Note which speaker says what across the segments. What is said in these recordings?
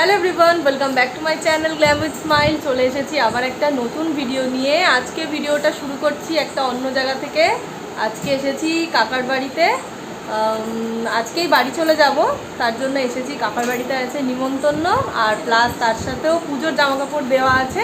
Speaker 1: Hello everyone welcome back to my channel glam with smile চলে এসেছি আবার একটা নতুন ভিডিও নিয়ে। আজকে ভিডিওটা শুরু করছি একটা অন্য জায়গা থেকে। আজকে এসেছি কাকার বাড়িতে। আজকেই বাড়ি চলে যাব। তার জন্য এসেছি কাকার বাড়িতে আছে নিমন্তন্ন আর প্লাস তার সাথেও পুজোর জামা কাপড় দেওয়া আছে।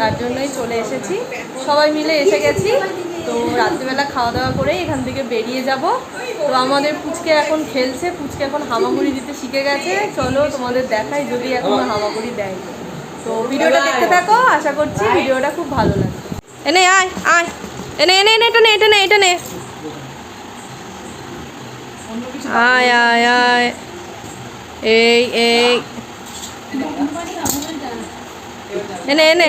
Speaker 1: তার জন্যই চলে এসেছি। সবাই মিলে এসে গেছি। তো রাত্রিবেলা খাওয়া দাওয়া করে এখান থেকে বেরিয়ে যাব। তো আমাদের পুচকে এখন খেলছে পুচকে এখন হামাগুড়ি দিতে শিখে গেছে। চলো তোমাদের দেখাই যদি এখন হামাগুড়ি দেয় তো ভিডিওটা দেখতে থাকো আশা করছি ভিডিওটা খুব ভালো লাগবে। এনে আয় আয়। এনে এনে এনে এটা নে এটা নে এটা নে। আয় আয় আয়। এই এই। এনে এনে।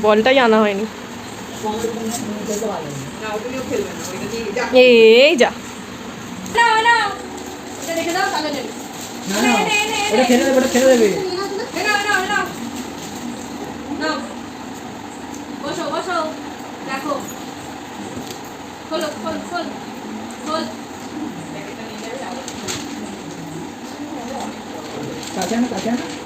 Speaker 1: বলটাই আনা হয়নি এই যা
Speaker 2: কাঁচা না
Speaker 1: কাঁচা না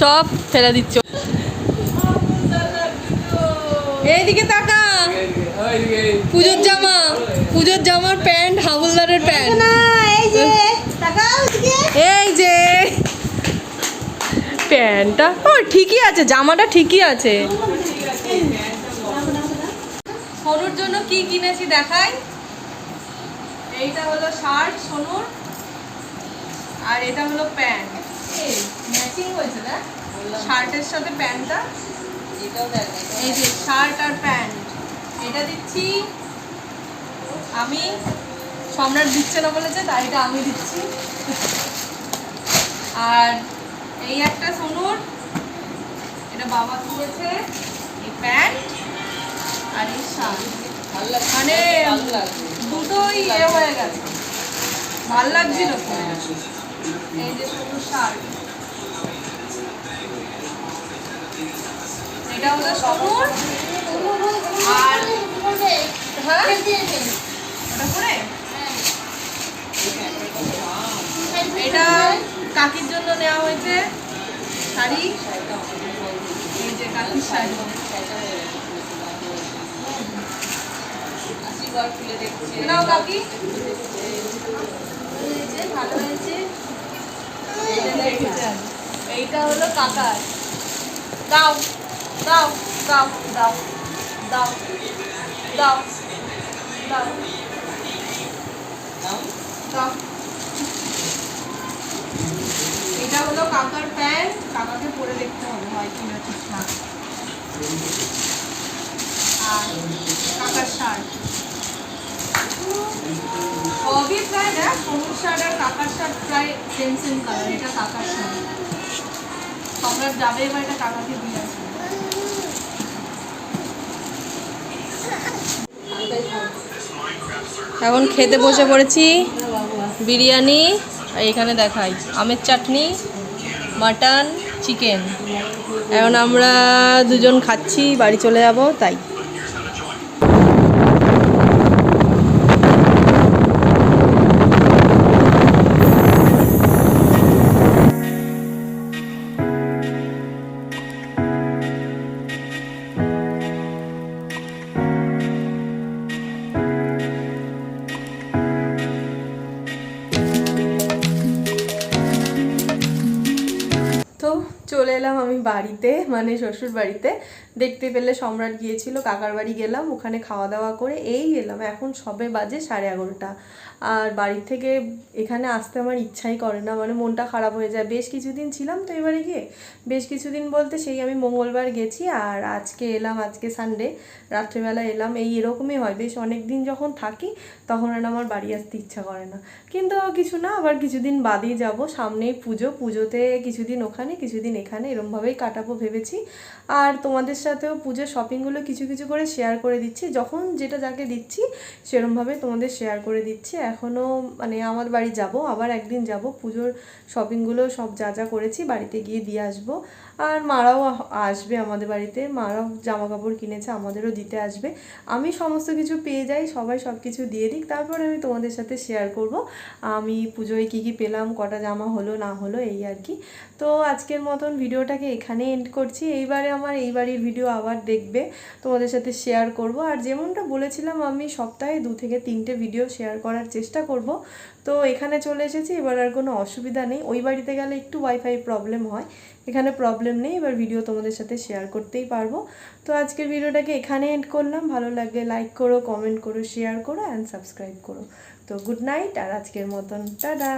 Speaker 1: সব ফেলে দিচ্ছ। এইদিকে তাকা। পুজোর জামা পুজোর জামার প্যান্ট হাবুলদারের প্যান্ট। এই যে প্যান্টটা ও ঠিকই আছে জামাটা ঠিকই আছে। সোনুর জন্য কি কিনেছি দেখাই? এইটা হলো শার্ট সোনুর। আর এটা হলো প্যান্ট। ম্যাচিং হয়েছে না শার্টের সাথে প্যান্টটা? এই যে শার্ট আর প্যান্ট। এটা দিচ্ছি। আমি সম্রাট দিচ্ছে না বলেছে তাই এটা আমি দিচ্ছি। আর এই একটা সোনুর এটা বাবা কিনেছে এই প্যান্ট আর এই শার্ট। মানে দুটোই ইয়ে হয়ে গেছে। ভালো লাগছিল এই যে সোনুর শার্ট। এটা হলো সোনুর আর হ্যাঁ? কাকির জন্য নেওয়া হয়েছে শাড়ি। এই যে কাকির শাড়ি। নাও কাকি। ভালো হয়েছে এইটা হলো কাকার। দাও। দাও দাও দাও দাও দাও দাও দাও। এটা হলো কাকার প্যান্ট কাকাকে পরে দেখতে হবে হয় কিনা ঠিকঠাক আর কাকার শার্ট। সবই প্রায় দেখ সবুজ শার্ট আর কাকার শার্ট প্রায় সেম সেম কালার এটা কাকার শার্ট। সম্রাট যাবে এবার এটা কাকাকে দিয়ে আসবে। এখন খেতে বসে পড়েছি। বিরিয়ানি এখানে দেখাই, আমের চাটনি, মাটন, চিকেন। এখন আমরা দুজন খাচ্ছি, বাড়ি চলে যাব, তাই। এলাম আমি বাড়িতে মানে শ্বশুর বাড়িতে। দেখতে পেলে সম্রাট গিয়েছিল, কাকার বাড়ি গেলাম, ওখানে খাওয়া দাওয়া করে এই এলাম। এখন সবে বাজে সাড়ে এগারোটা। আর বাড়ির থেকে এখানে আসতে আমার ইচ্ছাই করে না মানে মনটা খারাপ হয়ে যায়। বেশ কিছুদিন ছিলাম তো এবারে গিয়ে। বেশ কিছুদিন বলতে সেই আমি মঙ্গলবার গেছি, আর আজকে এলাম, আজকে সানডে রাত্রেবেলা এলাম। এই এরকমই হয়। বেশ অনেক দিন যখন থাকি, তখন আর আমার বাড়ি আসতে ইচ্ছা করে না। কিন্তু কিছু না, আবার কিছুদিন বাদেই যাব। সামনেই পুজো। পুজোতে কিছুদিন ওখানে, কিছুদিন এখানে। এরমভাবেই কাটাবো ভেবেছি। আর তোমাদের সাথেও পুজোর শপিংগুলো কিছু কিছু করে শেয়ার করে দিচ্ছি। যখন যেটা যাকে দিচ্ছি, সেরমভাবে তোমাদের শেয়ার করে দিচ্ছি। এখনও মানে আমার বাড়ি যাব, আবার একদিন যাব। পুজোর শপিংগুলো সব যা যা করেছি বাড়িতে গিয়ে দিয়ে আসব। আর মারাও আসবে আমাদের বাড়িতে। মারাও জামা কাপড় কিনেছে, আমাদেরও দিতে আসবে। আমি সমস্ত কিছু পেয়ে যাই, সবাই সব কিছু দিয়ে দিক, তারপরে আমি তোমাদের সাথে শেয়ার করব। আমি পুজোয় কী কী পেলাম, কটা জামা হলো, না হলো, এই আর কি। তো আজকের মতন ভিডিওটাকে এখানে এন্ড করছি। এইবারে আমার এই বাড়ির ভিডিও আবার দেখবে, তোমাদের সাথে শেয়ার করব। আর যেমনটা বলেছিলাম, আমি সপ্তাহে দু থেকে তিনটে ভিডিও শেয়ার করার চেষ্টা করব। তো এখানে চলে এসেছি, এবার আর কোনো অসুবিধা নেই। ওই বাড়িতে গেলে একটু ওয়াইফাই প্রবলেম হয়। এখানে প্রবলেম নেই, এবার ভিডিও তোমাদের সাথে শেয়ার করতেই পারব। তো আজকের ভিডিওটাকে এখানে এন্ড করলাম। ভালো লাগে লাইক করো কমেন্ট করো শেয়ার করো অ্যান্ড সাবস্ক্রাইব করো। তো গুড নাইট আর আজকের মতন, টাটা!